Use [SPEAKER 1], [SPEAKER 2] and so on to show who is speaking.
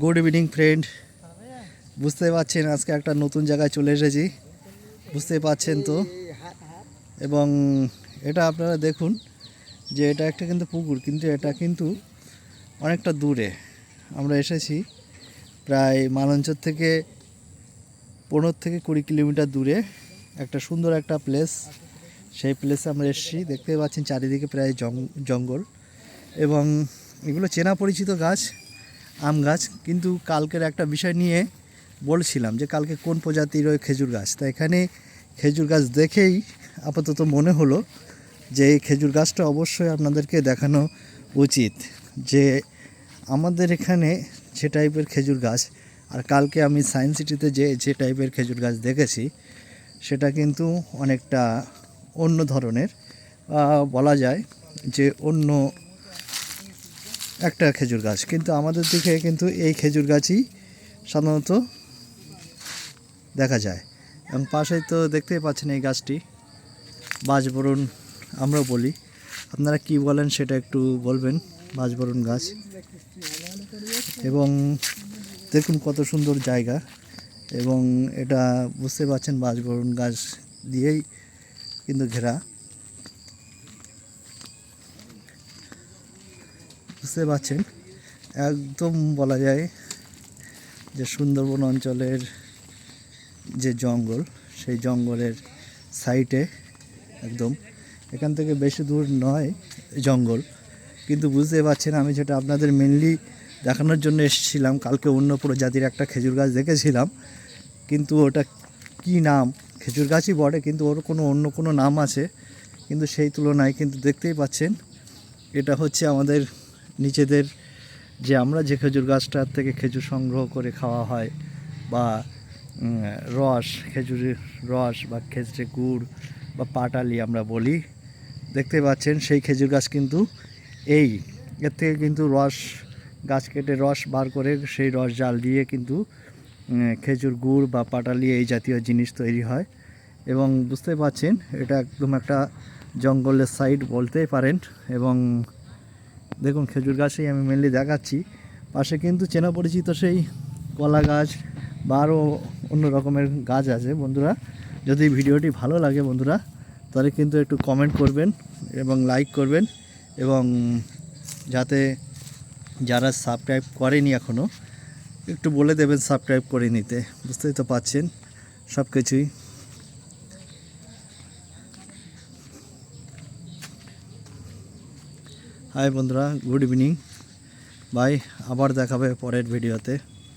[SPEAKER 1] Good evening friend বুঝতে পারছেন, আজকে একটা নতুন জায়গায় চলে এসেছি। বুঝতে পারছেন তো? এবং এটা আপনারা দেখুন যে এটা একটা কিন্তু পুকুর, কিন্তু এটা কিন্তু অনেকটা দূরে। আমরা এসেছি প্রায় মালঞ্চর থেকে পনেরো থেকে কুড়ি কিলোমিটার দূরে। একটা সুন্দর একটা প্লেস সেই প্লেসে আমরা এসেছি। দেখতে পাচ্ছেন চারিদিকে প্রায় জঙ্গল। এবং এগুলো চেনা পরিচিত গাছ। আম গাছ, কিন্তু কালকের একটা বিষয় নিয়ে বলছিলাম যে কালকে কোন প্রজাতির ওই খেজুর গাছ? তা এখানে খেজুর গাছ দেখেই আপাতত মনে হলো যে এই খেজুর গাছটা অবশ্যই আপনাদেরকে দেখানো উচিত যে আমাদের এখানে যে টাইপের খেজুর গাছ, আর কালকে আমি সায়েন্স সিটিতে যে যে টাইপের খেজুর গাছ দেখেছি, সেটা কিন্তু অনেকটা অন্য ধরনের বলা যায় যে অন্য একটা খেজুর গাছ। কিন্তু আমাদের দিকে কিন্তু এই খেজুর গাছই সাধারণত দেখা যায়। এবং পাশেই তো দেখতেই পাচ্ছেন এই গাছটি। বাজবরণ আমরা বলি। আপনারা কি বলেন সেটা একটু বলবেন বাজবরণ গাছ। এবং দেখুন কত সুন্দর জায়গা। এবং এটা বুঝতে পারছেন বাজবরণ গাছ দিয়েই কিন্তু ঘেরা। বুঝতে পারছেন। একদম বলা যায় যে সুন্দরবন অঞ্চলের যে জঙ্গল, সেই জঙ্গলের সাইটে একদম। এখান থেকে বেশি দূর নয় জঙ্গল। কিন্তু বুঝতে পারছেন, আমি যেটা আপনাদের মেনলি দেখানোর জন্য এসেছিলাম, কালকে অন্য প্রজাতির একটা খেজুর গাছ দেখেছিলাম। কিন্তু ওটা কি নাম? খেজুর গাছই বটে, কিন্তু ওর কোনো অন্য কোনো নাম আছে। কিন্তু সেই তুলনায় কিন্তু দেখতেই পাচ্ছেন, এটা হচ্ছে আমাদের নিজেদের যে আমরা যে খেজুর গাছটার থেকে খেজুর সংগ্রহ করে খাওয়া হয় বা রস খেজুরের রস বা খেজুরে গুড় বা পাটালি আমরা বলি, দেখতে পাচ্ছেন সেই খেজুর গাছ কিন্তু এই। এর থেকে কিন্তু রস, গাছ কেটে রস বার করে সেই রস জাল দিয়ে কিন্তু খেজুর গুড় বা পাটালি এই জাতীয় জিনিস তৈরি হয়। এবং বুঝতে পারছেন এটা একদম একটা জঙ্গলের সাইড বলতেই পারেন এবং দেখুন খেজুর গাছেই আমি মেনলি দেখাচ্ছি। পাশে কিন্তু চেনা পরিচিত সেই কলা গাছ বা আরও অন্য রকমের গাছ আছে বন্ধুরা। যদি ভিডিওটি ভালো লাগে বন্ধুরা, তাহলে কিন্তু একটু কমেন্ট করবেন এবং লাইক করবেন এবং যাতে যারা সাবস্ক্রাইব করেনি এখনও একটু বলে দেবেন সাবস্ক্রাইব করে নিতে। বুঝতেই তো পাচ্ছেন সব কিছুই হাই বন্ধুরা গুড ইভিনিং বাই আবার দেখাবে পরের ভিডিওতে